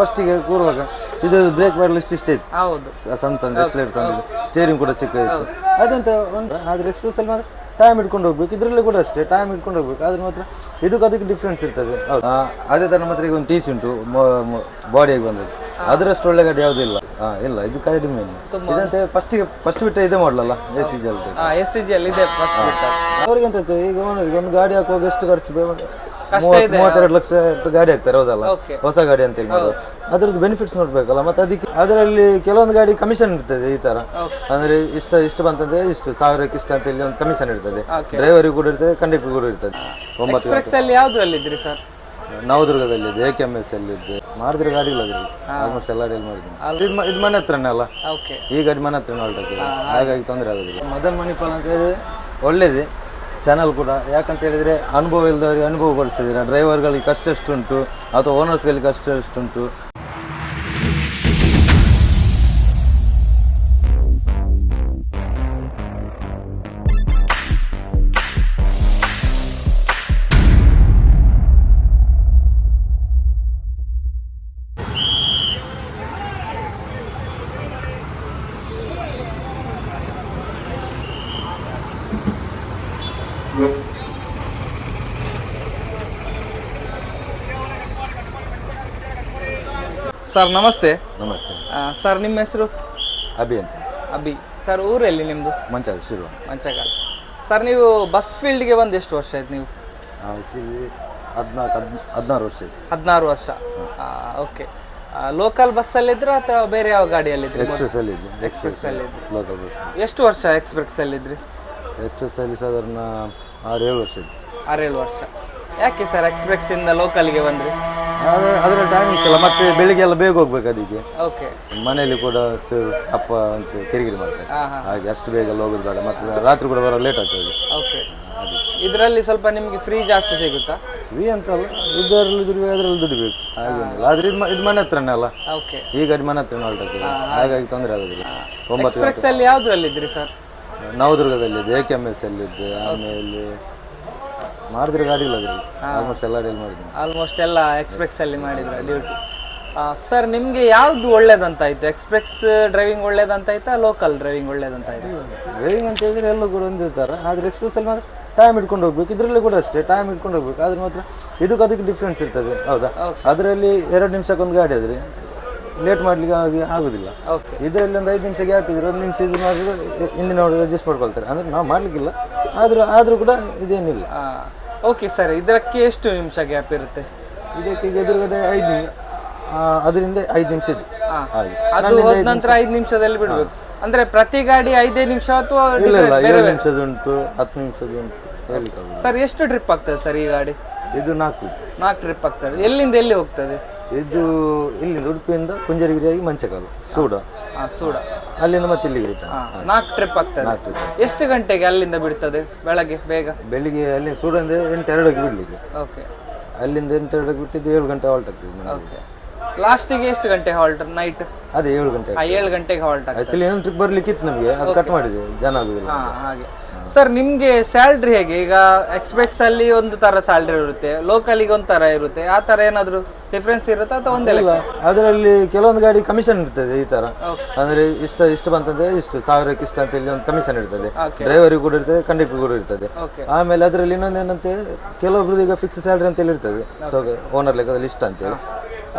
ಫಸ್ಟಿಗೆ ಕೂರುವಾಗ ಇದು ಬ್ರೇಕ್ ಮಾಡಲು ಇಷ್ಟು ಇಷ್ಟೇ ಇತ್ತು. ಹೌದು. ಸಣ್ಣ ಸಣ್ಣ ಎಕ್ಸ್ಲೇಟ್ ಸಣ್ಣ ಸ್ಟೇರಿಂಗ್ ಕೂಡ ಚಿಕ್ಕ ಇತ್ತು. ಅದಂತ ಒಂದು ಆದ್ರೆ ಎಕ್ಸ್ಪ್ರೆಸ್ ಅಲ್ಲಿ ಮಾತ್ರ ಟೈಮ್ ಇಟ್ಕೊಂಡು ಹೋಗ್ಬೇಕು. ಇದರಲ್ಲಿ ಕೂಡ ಅಷ್ಟೇ ಟೈಮ್ ಇಟ್ಕೊಂಡು ಹೋಗ್ಬೇಕು. ಆದ್ರೆ ಮಾತ್ರ ಇದಕ್ಕೆ ಅದಕ್ಕೆ ಡಿಫ್ರೆನ್ಸ್ ಇರ್ತದೆ. ಅದೇ ಥರ ಮಾತ್ರ ಈಗ ಒಂದು ಟೀಸ್ ಉಂಟು ಬಾಡಿಯಾಗಿ ಬಂದದ್ದು. ಅದರಷ್ಟು ಒಳ್ಳೆ ಗಾಡಿ ಯಾವುದೂ ಇಲ್ಲ. ಹಾಂ ಇಲ್ಲ ಇದು ಕಡಿಮೆ. ಇದಂತೆ ಫಸ್ಟಿಗೆ ಫಸ್ಟ್ ಬಿಟ್ಟ ಇದೇ ಮಾಡಲಲ್ಲ ಎ ಸಿ ಜಲ್ದಿ ಎಸ್ ಸಿ ಜಿ ಅಲ್ಲಿ ಇದೆ ಅವ್ರಿಗೆ ಎಂತ ಈಗ ಒಂದು ಗಾಡಿ ಹಾಕುವಾಗ ಎಷ್ಟು ಖರ್ಚು ಮೂವತ್ತೆರಡು ಲಕ್ಷ ಗಾಡಿ ಆಗ್ತಾರೆ ಹೌದಲ್ಲ. ಹೊಸ ಗಾಡಿ ಅಂತ ಹೇಳಿ. ಅದ್ರದ್ದು ಬೆನಿಫಿಟ್ಸ್ ನೋಡ್ಬೇಕಲ್ಲ ಮತ್ತೆ ಅದಕ್ಕೆ ಅದರಲ್ಲಿ ಕೆಲವೊಂದು ಗಾಡಿ ಕಮಿಷನ್ ಇರ್ತದೆ ಈ ತರ. ಅಂದ್ರೆ ಇಷ್ಟ ಇಷ್ಟು ಬಂತಂದ್ರೆ ಇಷ್ಟು ಸಾವಿರಕ್ಕೆ ಇಷ್ಟ ಅಂತ ಹೇಳಿ ಒಂದು ಕಮಿಷನ್ ಇರ್ತದೆ. ಡ್ರೈವರ್ ಕೂಡ ಇರ್ತದೆ ಕಂಡಕ್ಟರ್ ಕೂಡ ಇರ್ತದೆ. ಒಂಬತ್ತು ಎಕ್ಸ್ಪ್ರೆಸ್ ಅಲ್ಲಿ ಯಾವ್ದ್ರಲ್ಲಿ ಇದ್ರಿ sir A K M S ಅಲ್ಲಿ ಇದೆ ಮಾಡಿದ್ರೆ ಗಾಡಿ ಇಲ್ಲ ಅದ್ರಲ್ಲಿ ಆಲ್ಮೋಸ್ಟ್ ಎಲ್ಲ ಡೀಲ್ ಮಾಡಿದ್ದೀನಿ. ಇದು ಮ- ಇದು ಮನೆ ಹತ್ರನೇ ಅಲ್ಲ? ಓಕೆ ಈ ಗಾಡಿ ಮನೆ ಹತ್ರ ಹಾಗಾಗಿ ತೊಂದರೆ ಆಗೋದಿಲ್ಲ. ಮದನ್ ಮಣಿಪಾಲ್ ಅಂತ ಹೇಳಿದ್ರೆ ಒಳ್ಳೇದೇ. ಚಾನಲ್ ಕೂಡ. ಯಾಕಂತ ಹೇಳಿದರೆ ಅನುಭವ ಇಲ್ಲದವರಿಗೆ ಅನುಭವಗೊಳಿಸ್ತಿದ್ದೀರಾ ಡ್ರೈವರ್ಗಳಿಗೆ ಕಷ್ಟ ಎಷ್ಟುಂಟು ಅಥವಾ ಓನರ್ಸ್ಗಳಿಗೆ ಕಷ್ಟ ಎಷ್ಟುಂಟು ಸರ್ ನಮಸ್ತೆ. ನಮಸ್ತೆ. ಆ, ಸರ್ ನಿಮ್ಮ ಹೆಸರು? ಅಭಿ ಅಂತ. ಅಭಿ. ಸರ್ ಊರಲ್ಲಿ ನಿಮ್ಮದು ಮಂಚಾಗ ಶುರು ಮಂಚಗಾಲ. ಸರ್ ನೀವು ಬಸ್ ಫೀಲ್ಡ್ಗೆ ಬಂದು ಎಷ್ಟು ವರ್ಷ ಆಯ್ತು ನೀವು? ಹದಿನಾಲ್ಕು ಹದ್ ಹದಿನಾರು ವರ್ಷ ಹದಿನಾರು ವರ್ಷ. ಓಕೆ. ಲೋಕಲ್ ಬಸ್ಸಲ್ಲಿದ್ರ ಅಥವಾ ಬೇರೆ ಯಾವ ಗಾಡಿಯಲ್ಲಿದ್ರಿ ಎಕ್ಸ್ಪ್ರೆಸ್ ಅಲ್ಲಿ ಇದೆ ಎಕ್ಸ್ಪ್ರೆಸ್ ಲೋಕಲ್ ಬಸ್ ಎಷ್ಟು ವರ್ಷ ಎಕ್ಸ್ಪ್ರೆಸ್ ಅಲ್ಲಿದ್ರಿ ಎಕ್ಸ್ಪ್ರೆಸ್ ಅಲ್ಲಿ ಸಾಧಾರಣ ಆರು ಏಳು ವರ್ಷ ಆರು ಆರೇಳು ವರ್ಷ. ಯಾಕೆ ಸರ್ ಎಕ್ಸ್ಪ್ರೆಸ್ ಇಂದ ಲೋಕಲ್ಗೆ ಬಂದ್ರಿ? ಅದರ ಟೈಮಿಂಗ್ಸ್ ಎಲ್ಲ ಮತ್ತೆ ಬೆಳಿಗ್ಗೆ ಎಲ್ಲ ಬೇಗ ಹೋಗ್ಬೇಕು ಅದಕ್ಕೆ. ಓಕೆ ಮನೆಯಲ್ಲಿ ಕೂಡ ಚೂರು ಅಪ್ಪ ಅಂತ ಕಿರಿಗಿರಿ ಮಾಡ್ತಾರೆ. ಹಾಗೆ ಅಷ್ಟು ಬೇಗ ಎಲ್ಲ ಹೋಗೋದು ಬೇಡ. ಮತ್ತೆ ರಾತ್ರಿ ಕೂಡ ಬರೋ ಲೇಟ್ ಆಗ್ತದೆ. ಓಕೆ ಇದರಲ್ಲಿ ಸ್ವಲ್ಪ ನಿಮಗೆ ಫ್ರೀ ಜಾಸ್ತಿ ಸಿಗುತ್ತಾ? ಫ್ರೀ ಅಂತಲ್ಲ ಇದರಲ್ಲಿ ದುಡಿಬೇಕು ಅದರಲ್ಲಿ ದುಡಿಬೇಕು. ಹಾಗೇನಿಲ್ಲ ಆದ್ರೆ ಇದು ಇದು ಮನೆ ಹತ್ರನೇ ಅಲ್ಲ. ಓಕೆ ಅದು ಮನೆ ಹತ್ರ ಹಾಗಾಗಿ ತೊಂದರೆ ಆಗೋದಿಲ್ಲ. ಒಂಬತ್ತು ಎಕ್ಸ್ಪ್ರೆಸ್ ಅಲ್ಲಿ ಯಾವ್ದ್ರಲ್ಲಿದ್ರಿ ಸರ್ ನವದುರ್ಗದಲ್ಲಿ ಎ ಕೆ ಎಂ ಎಸ್ ಅಲ್ಲಿದ್ದೆ ಆಮೇಲೆ ಮಾಡಿದ್ರೆ ಗಾಡಿ ಇಲ್ಲ ಅದ್ರಲ್ಲಿ. ಆಲ್ಮೋಸ್ಟ್ ಎಲ್ಲ ಡೀಲ್ ಮಾಡಿದ್ದೀನಿ. ಆಲ್ಮೋಸ್ಟ್ ಎಲ್ಲ ಎಕ್ಸ್ಪ್ರೆಸ್ ಅಲ್ಲಿ ಮಾಡಿದ್ರು ಡ್ಯೂಟಿ ಸರ್ ನಿಮಗೆ ಯಾವ್ದು ಒಳ್ಳೇದಂತಾಯ್ತು? ಎಕ್ಸ್ಪ್ರೆಸ್ ಡ್ರೈವಿಂಗ್ ಒಳ್ಳೇದಂತಾಯ್ತಾ ಲೋಕಲ್ ಡ್ರೈವಿಂಗ್ ಒಳ್ಳೇದಂತಾಯ್ತು? ಡ್ರೈವಿಂಗ್ ಅಂತ ಹೇಳಿದ್ರೆ ಎಲ್ಲೂ ಕೂಡ ಒಂದೇ ಥರ ಆದರೆ ಎಕ್ಸ್ಪ್ರೆಸ್ ಅಲ್ಲಿ ಮಾತ್ರ ಟೈಮ್ ಇಟ್ಕೊಂಡು ಹೋಗ್ಬೇಕು. ಇದರಲ್ಲಿ ಕೂಡ ಅಷ್ಟೇ ಟೈಮ್ ಇಟ್ಕೊಂಡು ಹೋಗ್ಬೇಕು. ಆದ್ರೆ ಮಾತ್ರ ಇದಕ್ಕೆ ಅದಕ್ಕೆ ಡಿಫ್ರೆನ್ಸ್ ಇರ್ತದೆ. ಹೌದಾ? ಅದರಲ್ಲಿ ಎರಡು ನಿಮಿಷಕ್ಕೊಂದು ಗಾಡಿ ಆದರೆ ಲೇಟ್ ಮಾಡ್ಲಿಕ್ಕೆ ಆಗಿ ಆಗೋದಿಲ್ಲ. ಓಕೆ ಇದರಲ್ಲಿ ಒಂದು ಐದು ನಿಮಿಷ ಗ್ಯಾಪ್ ಇದ್ರೆ ಒಂದು ನಿಮಿಷ ಇದು ಮಾಡಿದ್ರೆ ಹಿಂದಿನ ಅಡ್ಜಸ್ಟ್ ಮಾಡ್ಕೊಳ್ತಾರೆ. ಅಂದ್ರೆ ನಾವು ಮಾಡ್ಲಿಕ್ಕಿಲ್ಲ. ಆದ್ರೂ ಆದ್ರೂ ಕೂಡ ಇದೇನಿಲ್ಲ. ಓಕೆ ಸರ್ ಇದಕ್ಕೆ ಎಷ್ಟು ನಿಮಿಷ ಗ್ಯಾಪ್ ಇರುತ್ತೆ? ಇದಕ್ಕೆ ಈಗ ಎದುರುಗಡೆ ಐದು ನಿಮಿಷ ಅದರಿಂದ ಐದು ನಿಮಿಷ ಇದೆ. ಹಾಗೆ. ಅದು ಹೋದ ನಂತರ ಐದು ನಿಮಿಷದಲ್ಲಿ ಬಿಡ್ಬೇಕು. ಅಂದ್ರೆ ಪ್ರತಿ ಗಾಡಿ ಐದೇ ನಿಮಿಷ ಅಥವಾ ಇಲ್ಲ ಇಲ್ಲ ಏಳು ನಿಮಿಷದ ಉಂಟು ಹತ್ತು ನಿಮಿಷದ ಉಂಟು. ಸರ್ ಎಷ್ಟು ಟ್ರಿಪ್ ಆಗ್ತದೆ ಸರ್ ಈ ಗಾಡಿ? ಇದು ನಾಲ್ಕು. ನಾಲ್ಕು ಟ್ರಿಪ್ ಆಗ್ತದೆ. ಎಲ್ಲಿಂದ ಎಲ್ಲಿ ಹೋಗ್ತದೆ? ಇದು ಇಲ್ಲಿ ಉಡುಪಿಯಿಂದ ಕುಂಜರಗಿರಿಯಾಗಿ ಮಂಚಕಾಲು ಸೂಡ ಆ ಸೂಡ ಅಲ್ಲಿಂದ ಮತ್ತೆ ಇಲ್ಲಿಗೆ ರಿಟರ್ನ್ ನಾಲ್ಕು ಟ್ರಿಪ್ ಆಗ್ತದೆ. ನಾಲ್ಕು ಎಷ್ಟು ಗಂಟೆಗೆ ಅಲ್ಲಿಂದ ಬಿಡ್ತದೆ ಬೆಳಗ್ಗೆ ಬೇಗ? ಬೆಳಿಗ್ಗೆ ಅಲ್ಲಿ ಸೂರ್ಯ ಎಂಟು ಎರಡಕ್ಕೆ ಬಿಡ್ಲಿಕ್ಕೆ. ಓಕೆ ಅಲ್ಲಿಂದ ಎಂಟು ಎರಡಕ್ಕೆ ಬಿಟ್ಟಿದ್ದು ಏಳು ಗಂಟೆ ಹಾಲ್ಟ್ ಆಗ್ತದೆ ಮನೆಗೆ. ಓಕೆ ಲಾಸ್ಟಿಗೆ ಎಷ್ಟು ಗಂಟೆ ಹಾಲ್ಟ್ ನೈಟ್ ಅದೇ ಏಳು ಗಂಟೆ ಏಳು ಗಂಟೆಗೆ ಹಾಲ್ಟ್ ಆಗ್ತದೆ. ಆಕ್ಚುಲಿ ಇನ್ನೊಂದು ಟ್ರಿಪ್ ಬರ್ಲಿಕ್ಕಿತ್ತು ನಮಗೆ ಅದು ಕಟ್ ಮಾಡಿದೆ ಜನ ಆಗುದಿಲ್ಲ. ಹಾ ಹಾಗೆ. ಸರ್ ನಿಮ್ಗೆ ಸ್ಯಾಲ್ರಿ ಹೇಗೆ? ಈಗ ಎಕ್ಸ್ಪೆಕ್ಟ್ಸ್ ಅಲ್ಲಿ ಒಂದು ತರ ಸ್ಯಾಲ್ರಿ ಇರುತ್ತೆ ಲೋಕಲಿಗೆ ಒಂದು ತರ ಇರುತ್ತೆ ಆ ತರ ಏನಾದ್ರು ಡಿಫ್ರೆನ್ಸ್ ಇರುತ್ತಾ ಅಥವಾ ಒಂದೇ ಇಲ್ಲ ಅದರಲ್ಲಿ ಕೆಲವೊಂದು ಗಾಡಿ ಕಮಿಷನ್ ಇರ್ತದೆ ಈ ತರ. ಅಂದ್ರೆ ಇಷ್ಟ ಇಷ್ಟು ಬಂತಂದ್ರೆ ಇಷ್ಟು ಸಾವಿರಕ್ಕೆ ಇಷ್ಟ ಅಂತ ಹೇಳಿ ಒಂದು ಕಮಿಷನ್ ಇರ್ತದೆ. ಡ್ರೈವರ್ ಕೂಡ ಇರ್ತದೆ ಕಂಡಕ್ಟರ್ ಕೂಡ ಇರ್ತದೆ. ಆಮೇಲೆ ಅದರಲ್ಲಿ ಇನ್ನೊಂದು ಏನಂತ ಹೇಳಿ ಕೆಲವೊಬ್ರದ್ದು ಈಗ ಫಿಕ್ಸ್ ಸ್ಯಾಲ್ರಿ ಅಂತ ಹೇಳಿ ಇರ್ತದೆ ಸೊ ಓನರ್ ಲೆಕ್ಕದಲ್ಲಿ ಇಷ್ಟ ಅಂತೇಳಿ.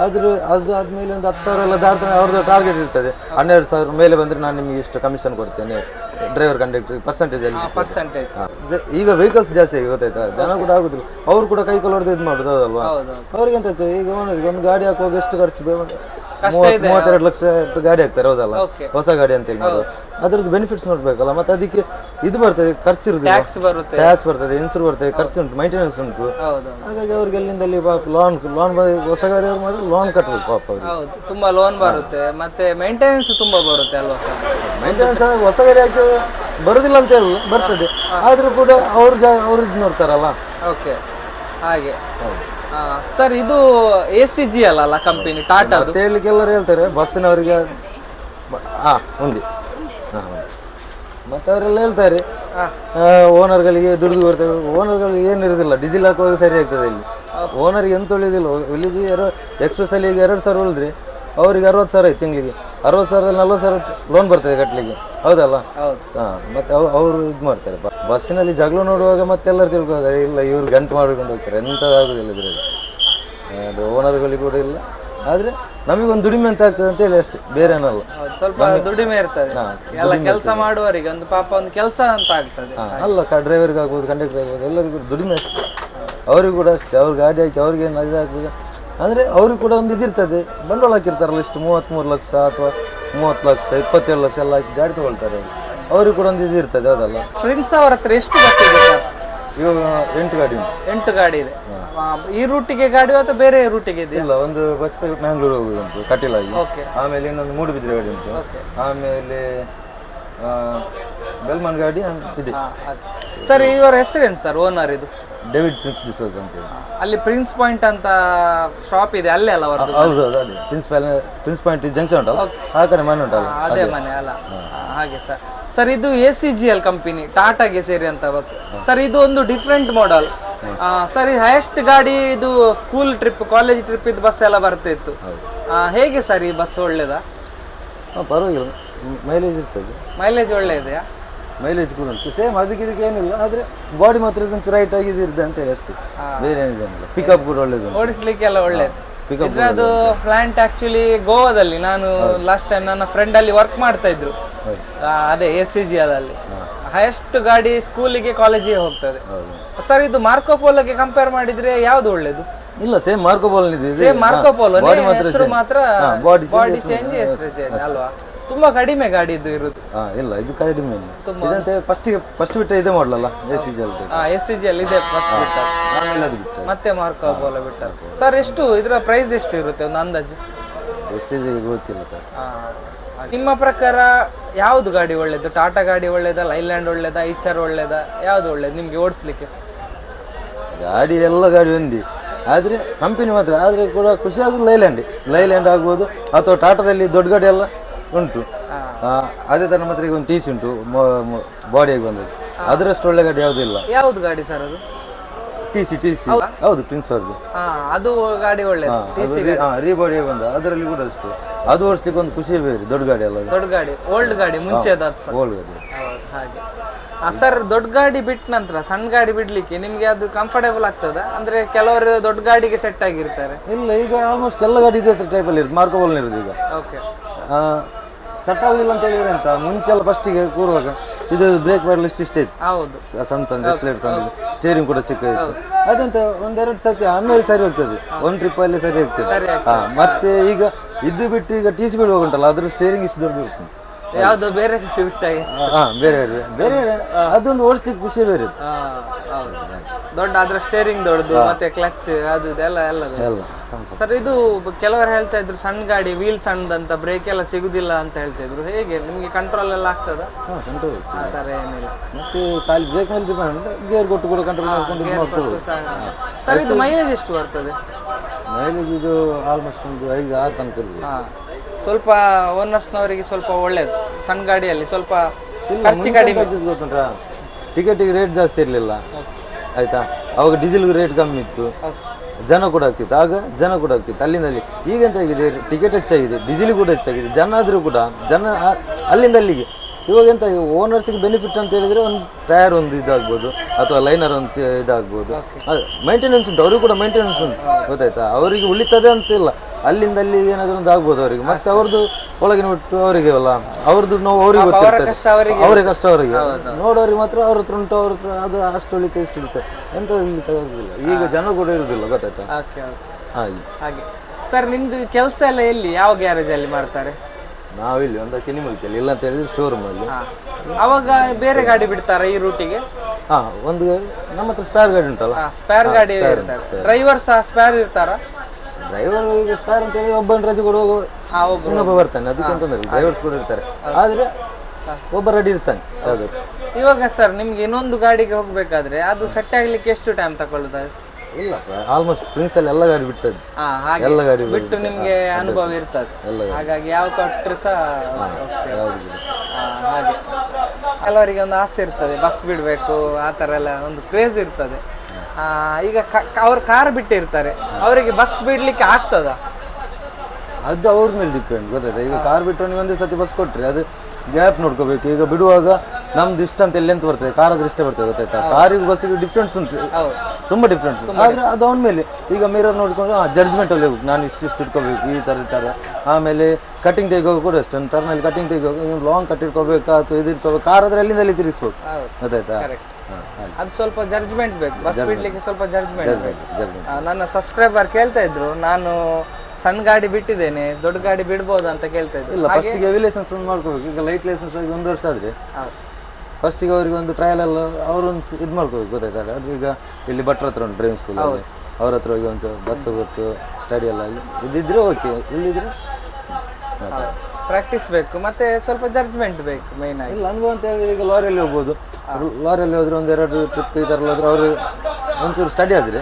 ಆದ್ರೆ ಅದು ಆದಮೇಲೆ ಒಂದು ಹತ್ತು ಸಾವಿರ ಎಲ್ಲ ದಾಟ್ತಾನೆ ಅವ್ರದ್ದು ಟಾರ್ಗೆಟ್ ಇರ್ತದೆ. ಹನ್ನೆರಡು ಸಾವಿರ ಮೇಲೆ ಬಂದ್ರೆ ನಾನು ನಿಮಗೆ ಇಷ್ಟು ಕಮಿಷನ್ ಕೊಡ್ತೇನೆ. ಡ್ರೈವರ್ ಕಂಡಕ್ಟರ್ ಪರ್ಸೆಂಟೇಜ್ ಅಲ್ಲಿ ಪರ್ಸೆಂಟೇಜ್ ಈಗ ವೆಹಿಕಲ್ಸ್ ಜಾಸ್ತಿ ಆಗಿ ಗೊತ್ತಾಯ್ತಾ? ಜನ ಕೂಡ ಆಗುದಿಲ್ಲ. ಅವ್ರು ಕೂಡ ಕೈ ಕಾಲು ಹೊಡೆದು ಇದು ಮಾಡುದು ಅದಲ್ವಾ ಅವ್ರಿಗೆ ಎಂತ ಈಗ ಒಂದು ಗಾಡಿ ಹಾಕುವಾಗ ಎಷ್ಟು ಖರ್ಚು ಮೂವತ್ತೆರಡು ಲಕ್ಷ ಗಾಡಿ ಆಗ್ತಾರೆ ಹೌದಲ್ಲ. ಹೊಸ ಗಾಡಿ ಅಂತ ಹೇಳಿ ಅದ್ರದ್ದು ಬೆನಿಫಿಟ್ಸ್ ನೋಡ್ಬೇಕಲ್ಲ ಮತ್ತೆ ಅದಕ್ಕೆ ಇದು ಬರ್ತದೆ ಖರ್ಚು ಇರುತ್ತೆ ಟ್ಯಾಕ್ಸ್ ಬರುತ್ತೆ. ಟ್ಯಾಕ್ಸ್ ಬರ್ತದೆ ಇನ್ಸೂರ್ ಬರ್ತದೆ ಖರ್ಚು ಉಂಟು ಮೈಂಟೆನೆನ್ಸ್ ಉಂಟು. ಹೌದು. ಹಾಗಾಗಿ ಅವ್ರಿಗೆ ಎಲ್ಲಿಂದಲ್ಲಿ ಲೋನ್ ಲೋನ್ ಹೊಸ ಗಾಡಿ ಅವ್ರು ಮಾಡಿ ಲೋನ್ ಕಟ್ಬೇಕು ಪಾಪ ಅವ್ರಿಗೆ. ಹೌದು ತುಂಬಾ ಲೋನ್ ಬರುತ್ತೆ. ಮತ್ತೆ ಮೈಂಟೆನೆನ್ಸ್ ತುಂಬಾ ಬರುತ್ತೆ ಅಲ್ವಾ ಸರ್? ಮೇಂಟೆನೆನ್ಸ್ ಹೊಸ ಗಾಡಿ ಹಾಕಿ ಬರುದಿಲ್ಲ ಅಂತ ಹೇಳಿ ಬರ್ತದೆ. ಆದ್ರೂ ಕೂಡ ಅವ್ರ ಜಾ ಅವ್ರು ಇದು ನೋಡ್ತಾರಲ್ಲ? ಓಕೆ ಹಾಗೆ. ಸರ್ ಇದು ಎ ಸಿ ಜಿ ಅಲ್ಲ ಕಂಪನಿ ಟಾಟಾ ಹೇಳಲಿಕ್ಕೆ ಎಲ್ಲರೂ ಹೇಳ್ತಾರೆ ಬಸ್ಸಿನವರಿಗೆ ಹಾಂ ಹೊಂದಿ ಹಾಂ ಅವರೆಲ್ಲ ಹೇಳ್ತಾರೆ ಓನರ್ಗಳಿಗೆ ದುಡಿದು ಬರ್ತಾರೆ ಓನರ್ಗಳಿಗೆ ಏನು ಇರೋದಿಲ್ಲ ಡಿಸಿಲ್ ಹಾಕುವಾಗ ಸರಿ ಆಗ್ತದೆ ಇಲ್ಲಿ. ಓನರ್ಗೆ ಎಂತ ಉಳಿಯೋದಿಲ್ಲ ಉಳಿದು ಎರಡು ಎಕ್ಸ್ಪ್ರೆಸ್ಸಲ್ಲಿ ಈಗ ಎರಡು ಸಾವಿರ ಉಳಿದ್ರಿ ಅವ್ರಿಗೆ ಅರವತ್ತು ಸಾವಿರ ಆಯ್ತು ತಿಂಗಳಿಗೆ. ಅರವತ್ತು ಸಾವಿರದಲ್ಲಿ ನಲ್ವತ್ತು ಸಾವಿರ ಲೋನ್ ಬರ್ತದೆ ಕಟ್ಟಲಿಕ್ಕೆ ಹೌದಲ್ಲ? ಹೌದು. ಹಾಂ ಮತ್ತೆ ಅವ್ ಅವರು ಇದು ಮಾಡ್ತಾರೆ. ಬ- ಬಸ್ಸಿನಲ್ಲಿ ಜಗಳ ನೋಡುವಾಗ ಮತ್ತೆಲ್ಲರೂ ತಿಳ್ಕೊಳ್ತಾರೆ. ಇಲ್ಲ ಇವ್ರು ಗಂಟು ಮಾಡಿಕೊಂಡು ಹೋಗ್ತಾರೆ. ಎಂಥದ್ದಾಗೋದಿಲ್ಲ ಇದರಲ್ಲಿ. ಓನರ್ಗಳಿಗೆ ಕೂಡ ಇಲ್ಲ. ಆದರೆ ನಮಗೊಂದು ದುಡಿಮೆ ಅಂತ ಆಗ್ತದೆ ಅಂತ ಹೇಳಿ ಅಷ್ಟೇ. ಬೇರೆ ಏನಲ್ಲ ಹೌದು ಸ್ವಲ್ಪ ದುಡಿಮೆ ಇರ್ತದೆ. ಎಲ್ಲ ಕೆಲಸ ಮಾಡುವವರಿಗೆ ಒಂದು ಪಾಪ ಒಂದು ಕೆಲಸ ಅಂತ ಆಗ್ತದೆ. ಹಾಂ ಅಲ್ಲ ಕ ಡ್ರೈವರ್ಗೆ ಆಗ್ಬೋದು ಕಂಡಕ್ಟರ್ ಆಗ್ಬೋದು ಎಲ್ಲರಿಗೂ ಕೂಡ ದುಡಿಮೆ ಅಷ್ಟೇ. ಅವ್ರಿಗೂ ಕೂಡ ಅಷ್ಟೇ. ಅವ್ರು ಗಾಡಿ ಹಾಕಿ ಅವ್ರಿಗೆ ಏನು ಇದಾಗಬೇಕು ಅಂದರೆ ಅವ್ರಿಗೆ ಕೂಡ ಒಂದು ಇದಿರ್ತದೆ ಬಂಡವಾಳ ಹಾಕಿರ್ತಾರಲ್ಲ ಇಷ್ಟು ಮೂವತ್ತ್ಮೂರು ಲಕ್ಷ ಅಥವಾ ಮೂವತ್ತು ಲಕ್ಷ ಇಪ್ಪತ್ತೇಳು ಲಕ್ಷ ಎಲ್ಲ ಹಾಕಿ ಗಾಡಿ ತೊಗೊಳ್ತಾರೆ. ಅವರು ಅವ್ರಿಗೆ ಕೂಡ ಒಂದು ಇದಿರ್ತದೆ ಇರ್ತದೆ ಹೌದಲ್ಲ ಪ್ರಿನ್ಸ್ ಅವರ ಹತ್ರ ಎಷ್ಟು ಗಾಡಿ ಇದೆ ಸರ್? ಇವಾಗ ಎಂಟು ಗಾಡಿ ಉಂಟು. ಎಂಟು ಗಾಡಿ ಇದೆ. ಈ ರೂಟಿಗೆ ಗಾಡಿ ಅಥವಾ ಬೇರೆ ರೂಟಿಗೆ ಇದೆ ಇಲ್ಲ ಒಂದು ಬಸ್ ಮ್ಯಾಂಗ್ಳೂರು ಹೋಗುದುಂಟು ಕಟೀಲಾಗಿ ಓಕೆ ಆಮೇಲೆ ಇನ್ನೊಂದು ಮೂಡುಬಿದ್ರೆ ಗಾಡಿ ಉಂಟು. ಆಮೇಲೆ ಬೆಲ್ಮನ್ ಗಾಡಿ ಇದೆ. ಸರ್ ಇವರ ಹೆಸರೇನು ಸರ್ ಓನರ್ ಇದು? ಡೇವಿಡ್ ಪ್ರಿನ್ಸ್ ಡಿಸೋಸ್ ಅಂತ ಹೇಳಿ. ಅಲ್ಲಿ ಪ್ರಿನ್ಸ್ ಪಾಯಿಂಟ್ ಅಂತ ಶಾಪ್ ಇದೆ ಅಲ್ಲೇ ಅಲ್ಲ ಅವರದ್ದು? ಹೌದು ಹೌದು ಅದೇ. ಪ್ರಿನ್ಸಿಪಾಲ್ ಪ್ರಿನ್ಸ್ ಪಾಯಿಂಟ್ ಜಂಕ್ಷನ್ ಉಂಟಲ್ಲ? ಆ ಕಡೆ ಮನೆ ಉಂಟಲ್ಲ? ಅದೇ ಮನೆ ಅಲ್ಲ. ಹಾಗೆ ಸರ್ ಸರ್ ಇದು A C G L company ಟಾಟಾಗೆ ಸೇರಿ ಅಂತ ಬಸ್. ಸರ್ ಇದು ಒಂದು ಡಿಫ್ರೆಂಟ್ ಮಾಡೆಲ್ ಸರ್ ಈ ಹೈಯೆಸ್ಟ್ ಗಾಡಿ ಇದು ಸ್ಕೂಲ್ ಟ್ರಿಪ್ ಕಾಲೇಜ್ ಟ್ರಿಪ್ ಇದು ಬಸ್ ಎಲ್ಲ ಬರ್ತಿತ್ತು. ಇತ್ತು ಹೇಗೆ ಸರ್ ಈ ಬಸ್ ಒಳ್ಳೇದಾ? ಪರವಾಗಿಲ್ಲ. ಮೈಲೇಜ್ ಇರ್ತದೆ. ಮೈಲೇಜ್ ಒಳ್ಳೆ ಇದೆಯಾ ಮೈಲೇಜ್ ಕೂಡ ಉಂಟು. ಸೇಮ್ ಅದಕ್ಕೆ ಇದಕ್ಕೆ ಏನಿಲ್ಲ ಆದರೆ ಬಾಡಿ ಮಾತ್ರ ಇದೊಂದು ರೈಟ್ ಆಗಿ ಇದಿರುತ್ತೆ ಅಂತ ಹೇಳಿ ಅಷ್ಟೇ. ಬೇರೆ ಏನಿದೆ ಪಿಕಪ್ ಕೂಡ ಒಳ್ಳೇದು. ಓಡಿಸ್ಲಿಕ್ಕೆಲ್ಲ ಒಳ್ಳೇದು. ಪಿಕಪ್ ಇದ್ರದ್ದು ಪ್ಲಾಂಟ್ ಆಕ್ಚುಲಿ ಗೋವಾದಲ್ಲಿ ನಾನು ಲಾಸ್ಟ್ ಟೈಮ್ ನನ್ನ ಫ್ರೆಂಡ್ ಅಲ್ಲಿ ವರ್ಕ್ ಮಾಡ್ತಾ ಇದ್ರು. ಅದೇ ಎಸ್ ಸಿ ಜಿ ಅಲ್ಲಿ ಹೈಯೆಸ್ಟ್ ಗಾಡಿ ಸ್ಕೂಲಿಗೆ ಕಾಲೇಜಿಗೆ ಹೋಗ್ತದೆ. ಸರ್ ಇದು ಮಾರ್ಕೋಪೋಲೋಗೆ ಕಂಪೇರ್ ಮಾಡಿದ್ರೆ ಯಾವ್ದು ಒಳ್ಳೇದು? ಇಲ್ಲ ಸೇಮ್ ಮಾರ್ಕೋಪೋಲ್ ಇದೆ. ಸೇಮ್ ಮಾರ್ಕೋಪೋಲೋ ಮಾತ್ರ ಬಾಡಿ ಚೇಂಜ್ ಹೆಸರು ಚೇಂಜ್ ಅಲ್ವಾ? ತುಂಬಾ ಕಡಿಮೆ ಗಾಡಿ ಇದು ಇರುದು. ಹಾಂ ಇಲ್ಲ ಇದು ಕಡಿಮೆ. ಇಲ್ಲ ಇದಂತೆ ಫಸ್ಟಿಗೆ ಫಸ್ಟ್ ಬಿಟ್ಟ ಇದೆ ಮಾಡಲಲ್ಲ ಎ ಸಿ ಜಲ್ದಿ ಎಸ್ ಸಿ ಜಿ ಅಲ್ಲಿ ಇದೆ ಫಸ್ಟ್ ಬಿಟ್ಟ ಆಮೇಲೆ ಅದು ಬಿಟ್ಟು. ಮತ್ತೆ ಮಾರ್ಕ್ ಬೋಲ ಬಿಟ್ಟ. ಸರ್ ಎಷ್ಟು ಇದರ ಪ್ರೈಸ್ ಎಷ್ಟು ಇರುತ್ತೆ ಒಂದು ಅಂದಾಜು? ಎಷ್ಟಿದೆ ಗೊತ್ತಿಲ್ಲ ಸರ್ ಆ, ನಿಮ್ಮ ಪ್ರಕಾರ ಯಾವ್ದು ಗಾಡಿ ಒಳ್ಳೇದು? ಟಾಟಾ ಗಾಡಿ ಒಳ್ಳೇದಾ ಲೈಲ್ಯಾಂಡ್ ಒಳ್ಳೇದಾ ಐಚರ್ ಒಳ್ಳೇದಾ? ಯಾವ್ದು ಒಳ್ಳೇದು ನಿಮ್ಗೆ ಓಡಿಸ್ಲಿಕ್ಕೆ? ಗಾಡಿ ಎಲ್ಲ ಗಾಡಿ ಒಂದಿ. ಆದರೆ ಕಂಪನಿ ಮಾತ್ರ ಆದರೆ ಕೂಡ ಖುಷಿ ಆಗೋದು ಲೈಲ್ಯಾಂಡ್ ಲೈಲ್ಯಾಂಡ್ ಆಗ್ಬೋದು ಅಥವಾ ಟಾಟಾದಲ್ಲಿ ದೊಡ್ಡ ಗಾಡಿ ಎಲ್ಲ ಉಂಟು. ಅದೇ ತರ ಮಾತ್ರ ಈಗ ಒಂದು ಟಿ ಸಿ ಉಂಟು ಬಾಡಿಯಾಗಿ ಬಂದದ್ದು. ಅದರಷ್ಟು ಒಳ್ಳೆ ಗಾಡಿ ಯಾವುದೂ ಇಲ್ಲ. ಯಾವ್ದು ಗಾಡಿ ಸರ್ ಅದು? ಟಿ ಸಿ ಟಿ ಸಿ ಹೌದು ಪ್ರಿನ್ಸ್ ಅವ್ರದ್ದು. ಅದು ಗಾಡಿ ಒಳ್ಳೆ ರೀಬಾಡಿ ಬಂದ ಅದರಲ್ಲಿ ಕೂಡ ಅಷ್ಟು. ಅದು ಓಡಿಸ್ಲಿಕ್ಕೆ ಒಂದು ಖುಷಿ ಬೇರೆ ದೊಡ್ಡ ಗಾಡಿ ಅಲ್ಲ ದೊಡ್ಡ ಗಾಡಿ ಓಲ್ಡ್ ಗಾಡಿ ಮುಂಚೆದ ಓಲ್ಡ್ ಗಾಡಿ. ಹಾಗೆ. ಸರ್ ದೊಡ್ಡ ಗಾಡಿ ಬಿಟ್ಟ ನಂತರ ಸಣ್ಣ ಗಾಡಿ ಬಿಡ್ಲಿಕ್ಕೆ ನಿಮ್ಗೆ ಅದು ಕಂಫರ್ಟೇಬಲ್ ಆಗ್ತದ? ಅಂದ್ರೆ ಕೆಲವರು ದೊಡ್ಡ ಗಾಡಿಗೆ ಸೆಟ್ ಆಗಿರ್ತಾರೆ. ಇಲ್ಲ ಈಗ ಆಲ್ಮೋಸ್ಟ್ ಎಲ್ಲ ಗಾಡಿ ಇದೆ ಟೈಪಲ್ಲಿ ಇರುತ್ತೆ ಮಾರ್ಕೋಬಲ್ ಇರೋದು ಈಗ. ಓಕೆ ಸೆಟ್ ಆಗುದಿಲ್ಲ ಅಂತ ಹೇಳಿದ್ರೆ ಎಂತ? ಮುಂಚೆಲ್ಲ ಫಸ್ಟಿಗೆ ಕೂರುವಾಗ ಇದು ಬ್ರೇಕ್ ಮಾಡಲು ಇಷ್ಟು ಇಷ್ಟೇ ಇತ್ತು. ಹೌದು. ಸನ್ ಸಣ್ಣ ಸಣ್ಣ ಎಕ್ಸ್ಲೇಟ್ ಸಣ್ಣ ಸ್ಟೇರಿಂಗ್ ಕೂಡ ಚಿಕ್ಕ ಇತ್ತು. ಅದಂತ ಒಂದೆರಡು ಸತಿ ಆಮೇಲೆ ಸರಿ ಹೋಗ್ತದೆ. ಒಂದು ಟ್ರಿಪ್ಪಲ್ಲಿ ಸರಿ ಹೋಗ್ತದೆ. ಹಾ ಮತ್ತೆ ಈಗ ಇದು ಬಿಟ್ಟು ಈಗ ಟಿ ಸಿ ಬಿಡ್ ಹೋಗುಂಟಲ್ಲ ಅದ್ರ ಸ್ಟೇರಿಂಗ್ ಇಷ್ಟು ದೊಡ್ಡ ಇರ್ತದೆ ಯಾವ್ದು ಬೇರೆ ಹಾ ಬೇರೆ ಬೇರೆ ಅದೊಂದು ಓಡಿಸ್ಲಿಕ್ಕೆ ಖುಷಿ ಬೇರೆ ದೊಡ್ಡ ಅದ್ರ ಸ್ಟೇರಿಂಗ್ ದೊಡ್ಡದು ಮತ್ತೆ ಕ್ಲಚ್ ಅದು ಇದೆಲ್ಲ ಎಲ್ಲ. ಎಲ್ಲ. ಸರ್ ಇದು ಕೆಲವರು ಹೇಳ್ತಾ ಇದ್ರು ಸಣ್ಣ ಗಾಡಿ ವೀಲ್ ಸಣ್ಣದಂತ ಬ್ರೇಕ್ ಎಲ್ಲ ಸಿಗುದಿಲ್ಲ ಅಂತ ಹೇಳ್ತಾ ಇದ್ರು. ಹೇಗೆ? ನಿಮಗೆ ಕಂಟ್ರೋಲ್ ಎಲ್ಲ ಆಗ್ತದ? ಹಾ ಕಂಟ್ರೋಲ್ ಆ ಥರ ಏನಿಲ್ಲ. ಮತ್ತೆ ಖಾಲಿ ಬ್ರೇಕ್ ಮೇಲೆ ಗೇರ್ ಕೊಟ್ಟು ಕೂಡ ಕಂಟ್ರೋಲ್ ಮಾಡ್ಕೊಂಡು ಇದು ಸರ್ ಇದು ಮೈಲೇಜ್ ಎಷ್ಟು ಬರ್ತದೆ? ಮೈಲೇಜ್ ಇದು ಆಲ್ಮೋಸ್ಟ್ ಒಂದು ಐದು ಆರು ತನಕ ಇರ್ಬೋದು. ಹಾ. ಸ್ವಲ್ಪ ಓನರ್ಸ್ನವರಿಗೆ ಸ್ವಲ್ಪ ಒಳ್ಳೇದು. ಸಣ್ಣ ಗಾಡಿಯಲ್ಲಿ ಸ್ವಲ್ಪ ಇಲ್ಲ, ಖರ್ಚು ಮುಂಚೆ ಕಡಿಮೆ. ಎಂತ ಗೊತ್ತುಂಟಾ? ಟಿಕೆಟಿಗೆ ರೇಟ್ ಜಾಸ್ತಿ ಇರಲಿಲ್ಲ. ಆಯ್ತಾ? ಅವಾಗ ಡೀಸೆಲ್ಗೆ ರೇಟ್ ಕಮ್ಮಿ ಇತ್ತು. ಜನ ಕೂಡ ಆಗ್ತಿತ್ತು. ಆಗ ಜನ ಕೂಡ ಆಗ್ತಿತ್ತು. ಅಲ್ಲಿಂದಲ್ಲಿ ಈಗೆಂತ ಈಗ ಎಂತ ಆಗಿದೆ ಟಿಕೆಟ್ ಹೆಚ್ಚಾಗಿದೆ ಡೀಸೆಲ್ ಕೂಡ ಹೆಚ್ಚಾಗಿದೆ ಜನ ಆದರೂ ಕೂಡ ಜನ ಅಲ್ಲಿಂದ ಅಲ್ಲಿಗೆ. ಇವಾಗ ಎಂತ ಓನರ್ಸಿಗೆ ಬೆನಿಫಿಟ್ ಅಂತ ಹೇಳಿದ್ರೆ ಒಂದು ಟೈರ್ ಒಂದು ಇದಾಗ್ಬೋದು ಅಥವಾ ಲೈನರ್ ಒಂದು ಇದಾಗ್ಬೋದು. ಮೈಂಟೆನೆನ್ಸ್ ಉಂಟು. ಅವರು ಕೂಡ ಮೈಂಟೆನೆನ್ಸ್ ಉಂಟು. ಗೊತ್ತಾಯ್ತಾ? ಅವರಿಗೆ ಉಳಿತದೆ ಅಂತ ಇಲ್ಲ ಅಲ್ಲಿಂದ ಅಲ್ಲಿಗೆ ಏನಾದರೂ ಒಂದು ಆಗ್ಬೋದು ಅವರಿಗೆ. ಮತ್ತೆ ಅವ್ರದ್ದು ಒಳಗಿನ ಬಿಟ್ಟು ಅವರಿಗೆ ಅಲ್ಲ ಅವ್ರದ್ದು ನೋವು ಅವ್ರಿಗೆ ಗೊತ್ತಿರ್ತದೆ. ಕಷ್ಟ ಅವರಿಗೆ ಅವರೇ ಕಷ್ಟ ಅವರಿಗೆ. ನೋಡೋರಿಗೆ ಮಾತ್ರ ಅವ್ರ ಹತ್ರ ಉಂಟು ಅವ್ರ ಹತ್ರ ಅದು ಅಷ್ಟು ಉಳಿತ ಇಷ್ಟು ಉಳಿತ. ಎಂತ ಈಗ ಜನ ಕೂಡ ಇರುದಿಲ್ಲ ಗೊತ್ತಾಯ್ತಾ? ಹಾಗೆ. ಹಾಗೆ. ಸರ್ ನಿಮ್ದು ಕೆಲಸ ಎಲ್ಲ ಎಲ್ಲಿ? ಯಾವ ಗ್ಯಾರೇಜ್ ಅಲ್ಲಿ ಮಾಡ್ತಾರೆ? ನಾವಿಲ್ಲಿ ಒಂದು ಕಿನಿಮಲ್ಕಿಯಲ್ಲಿ ಇಲ್ಲ ಅಂತ ಹೇಳಿದ್ರೆ ಶೋರೂಮ್ ಅಲ್ಲಿ. ಅವಾಗ ಬೇರೆ ಗಾಡಿ ಬಿಡ್ತಾರೆ ಈ ರೂಟಿಗೆ ಹಾ ಒಂದು ನಮ್ಮ ಹತ್ರ ಸ್ಪೇರ್ ಗಾಡಿ ಉಂಟಲ್ಲ? ಸ್ಪೇರ್ ಗಾಡಿ ಡ್ರೈವರ್ ಸಹ ಸ್ಪೇರ್ ಇರ್ತಾರ? ಡ್ರೈವರ್ ಈಗ ಸ್ಪೇರ್ ಅಂತ ಹೇಳಿ ಒಬ್ಬನ ರಜೆ ಕೊಡುವಾಗ ಇನ್ನೊಬ್ಬ ಬರ್ತಾನೆ ಅದಕ್ಕೆ ಅಂತಂದ್ರೆ ಡ್ರೈವರ್ಸ್ ಕೂಡ ಇರ್ತಾರೆ. ಆದ್ರೆ ಒಬ್ಬ ರೆಡಿ ಇರ್ತಾನೆ. ಯಾವ್ದು? ಇವಾಗ ಸರ್ ನಿಮ್ಗೆ ಇನ್ನೊಂದು ಗಾಡಿಗೆ ಹೋಗ್ಬೇಕಾದ್ರೆ ಅದು ಸೆಟ್ ಆಗ್ಲಿಕ್ಕೆ ಎಷ್ಟು ಟೈಮ್ ತಗೊಳ್ತದೆ ಇಲ್ಲ ಆಲ್ಮೋಸ್ಟ್ ಪ್ರಿನ್ಸ್ ಅಲ್ಲಿ ಎಲ್ಲ ಗಾಡಿ ಬಿಟ್ಟದ್ದು. ಎಲ್ಲ ಗಾಡಿ ಬಿಟ್ಟು ನಿಮ್ಗೆ ಅನುಭವ ಇರ್ತದೆ. ಹಾಗಾಗಿ ಯಾವ ಕೊಟ್ಟರು ಸಹ ಹಾಗೆ. ಕೆಲವರಿಗೆ ಒಂದು ಆಸೆ ಇರ್ತದೆ ಬಸ್ ಬಿಡಬೇಕು ಆ ಥರ ಎಲ್ಲ ಒಂದು ಕ್ರೇಜ್ ಇರ್ತದೆ. ಈಗ ಅವ್ರು ಕಾರ್ ಬಿಟ್ಟಿರ್ತಾರೆ. ಅವರಿಗೆ ಬಸ್ ಬಿಡ್ಲಿಕ್ಕೆ ಆಗ್ತದ? ಅದು ಅವ್ರ ಮೇಲೆ ಡಿಪೆಂಡ್ ಗೊತ್ತಾಯ್ತಾ? ಈಗ ಕಾರ್ ಬಿಟ್ಟು ನೀವು ಒಂದೇ ಸತಿ ಬಸ್ ಕೊಟ್ರಿ ಅದು ಗ್ಯಾಪ್ ನೋಡ್ಕೋಬೇಕು. ಈಗ ಬಿಡುವಾಗ ನಮ್ದು ಇಷ್ಟ ಅಂತ ಎಲ್ಲಿ ಅಂತ ಬರ್ತದೆ? ಕಾರ್ ಆದ್ರೆ ಇಷ್ಟೇ ಬರ್ತದೆ ಗೊತ್ತಾಯ್ತಾ? ಕಾರಿಗೆ ಬಸ್ಸಿಗೆ ಡಿಫ್ರೆನ್ಸ್ ಉಂಟು. ತುಂಬಾ ಡಿಫ್ರೆನ್ಸ್ ಆದ್ರೆ ಅದು ಅವನ ಮೇಲೆ. ಈಗ ಮಿರರ್ ನೋಡ್ಕೊಂಡು ಜಡ್ಜ್ಮೆಂಟ್ ಅಲ್ಲಿ ಹೋಗ್ಬೇಕು. ನಾನು ಇಷ್ಟು ಇಷ್ಟು ಇಟ್ಕೋಬೇಕು ಈ ತರ ಈ ಆಮೇಲೆ ಕಟಿಂಗ್ ತೆಗಿವಾಗ ಕೂಡ ಅಷ್ಟೇ. ಒಂದು ಟರ್ನಲ್ಲಿ ಕಟಿಂಗ್ ತೆಗೋಗ ನೀವು ಲಾಂಗ್ ಕಟ್ ಇಟ್ಕೋಬೇಕಾ ಅಥವಾ ಇದು ಇಟ್ಕೋಬೇಕು? ಕಾರ್ ಆದ್ರೆ ಅಲ್ಲಿಂದ ಅಲ್ಲಿ ತಿರ್ಸ್ಬೇಕು ಗೊತ್ತಾಯ್ತಾ. ಅದು ಸ್ವಲ್ಪ ಜಡ್ಜ್ಮೆಂಟ್ ಬೇಕು. ಬಸ್ ಬಿಡ್ಲಿಕ್ಕೆ ಸ್ವಲ್ಪ ಜಡ್ಜ್ಮೆಂಟ್ ಬೇಕು. ನನ್ನ ಸಬ್ಸ್ಕ್ರೈಬರ್ ಕೇಳ್ತಾ ಇದ್ರು ನಾನು ಸಣ್ಣ ಗಾಡಿ ಬಿಟ್ಟಿದ್ದೇನೆ ದೊಡ್ಡ ಗಾಡಿ ಬಿಡ್ಬೋದು ಅಂತ ಕೇಳ್ತಾ ಇದ್ರು. ಇಲ್ಲ ಫಸ್ಟಿಗೆ ಹೆವಿ ಲೈಸೆನ್ಸ್ ಒಂದು ಮಾಡ್ಕೋಬೇಕು. ಈಗ ಲೈಟ್ ಲೈಸೆನ್ಸ್ ಆಗಿ ಒಂದು ವರ್ಷ ಆದ್ರೆ ಫಸ್ಟಿಗೆ ಅವರಿಗೆ ಒಂದು ಟ್ರಯಲ್ ಎಲ್ಲ ಒಂದು ಇದು ಮಾಡ್ಕೋಬೇಕು ಗೊತ್ತಾಯ್ತಲ್ಲ ಅದು ಈಗ ಇಲ್ಲಿ ಭಟ್ರ ಹತ್ರ ಉಂಟು ಡ್ರೈವಿಂಗ್ ಸ್ಕೂಲ್ ಅವ್ರ ಹತ್ರ ಹೋಗಿ ಒಂದು ಬಸ್ ಗೊತ್ತು ಸ್ಟಡಿ ಎಲ್ಲ ಅಲ್ಲಿ. ಇದ್ದಿದ್ರೆ ಓಕೆ ಇಲ್ಲಿದ್ರೆ ಪ್ರಾಕ್ಟೀಸ್ ಬೇಕು. ಮತ್ತೆ ಸ್ವಲ್ಪ ಜಡ್ಜ್ಮೆಂಟ್ ಬೇಕು ಮೈನ್ ಆಗಿ. ಇಲ್ಲ ಅನುಭವ ಅಂತ ಹೇಳಿದ್ರೆ ಈಗ ಲಾರಿಯಲ್ಲಿ ಹೋಗ್ಬೋದು. ಲಾರಿಯಲ್ಲಿ ಹೋದ್ರೆ ಒಂದು ಎರಡು ಟ್ರಿಪ್ ಈ ಥರ ಹೋದ್ರೆ ಅವರು ಒಂಚೂರು ಸ್ಟಡಿ ಆದರೆ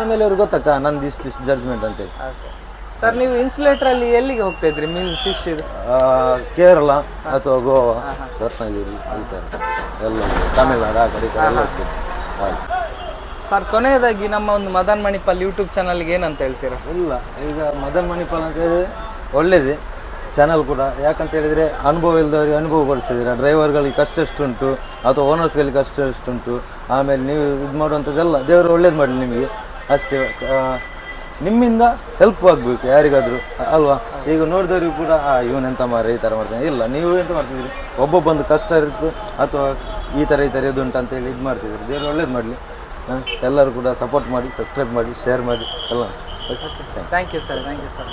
ಆಮೇಲೆ ಅವ್ರಿಗೆ ಗೊತ್ತಾಗ್ತಾ ನಂದು ಇಷ್ಟು ಇಷ್ಟು ಜಡ್ಜ್ಮೆಂಟ್ ಅಂತೇಳಿ ಸರ್ ನೀವು ಇನ್ಸುಲೇಟರ್ ಅಲ್ಲಿ ಎಲ್ಲಿಗೆ ಹೋಗ್ತಾ ಇದ್ರಿ? ಮೀನ್ ಫಿಶ್ ಇದು? ಕೇರಳ ಅಥವಾ ಗೋವಾ ರತ್ನಗಿರಿ ಈ ಥರ ಎಲ್ಲ ತಮಿಳ್ನಾಡು ಆ ಕಡೆ ಈ ಕಡೆ ಎಲ್ಲ ಹೋಗ್ತೀವಿ. ಹಾಗೆ. ಸರ್ ಕೊನೆಯದಾಗಿ ನಮ್ಮ ಒಂದು ಮದನ್ ಮಣಿಪಾಲ್ ಯೂಟ್ಯೂಬ್ ಚಾನಲ್ಗೆ ಏನಂತ ಹೇಳ್ತೀರಾ? ಇಲ್ಲ ಈಗ ಮದನ್ ಮಣಿಪಾಲ್ ಅಂತ ಹೇಳಿದ್ರೆ ಒಳ್ಳೇದೇ. ಚಾನಲ್ ಕೂಡ. ಯಾಕಂತ ಹೇಳಿದರೆ ಅನುಭವ ಇಲ್ಲದವರಿಗೆ ಪಡಿಸ್ತಿದ್ದೀರಾ ಡ್ರೈವರ್ಗಳಿಗೆ ಕಷ್ಟ ಎಷ್ಟುಂಟು? ಅಥವಾ ಓನರ್ಸ್ಗಳಿಗೆ ಕಷ್ಟ ಎಷ್ಟುಂಟು? ಆಮೇಲೆ ನೀವು ಇದು ಮಾಡುವಂಥದ್ದೆಲ್ಲ ದೇವರು ಒಳ್ಳೇದು ಮಾಡಲಿ ನಿಮಗೆ. ಅಷ್ಟೇ ನಿಮ್ಮಿಂದ ಹೆಲ್ಪ್ ಆಗಬೇಕು ಯಾರಿಗಾದರೂ, ಅಲ್ವಾ? ಈಗ ನೋಡಿದವ್ರಿಗೂ ಕೂಡ ಇವನು ಇವನೆಂತ ಮಾರ ಈ ಥರ ಮಾಡ್ತಾನೆ. ಇಲ್ಲ, ನೀವು ಎಂತ ಮಾಡ್ತಿದ್ದೀರಿ? ಒಬ್ಬೊಬ್ಬೊಂದು ಕಷ್ಟ ಇರುತ್ತೆ, ಅಥವಾ ಈ ಥರ ಈ ಥರ ಇದುಂಟು ಅಂತೇಳಿ ಇದು ಮಾಡ್ತಿದ್ದೀರಿ. ದೇವರು ಒಳ್ಳೇದು ಮಾಡಲಿ. ಎಲ್ಲರೂ ಕೂಡ ಸಪೋರ್ಟ್ ಮಾಡಿ ಸಬ್ಸ್ಕ್ರೈಬ್ ಮಾಡಿ ಶೇರ್ ಮಾಡಿ, ಎಲ್ಲ. Thank you sir thank you sir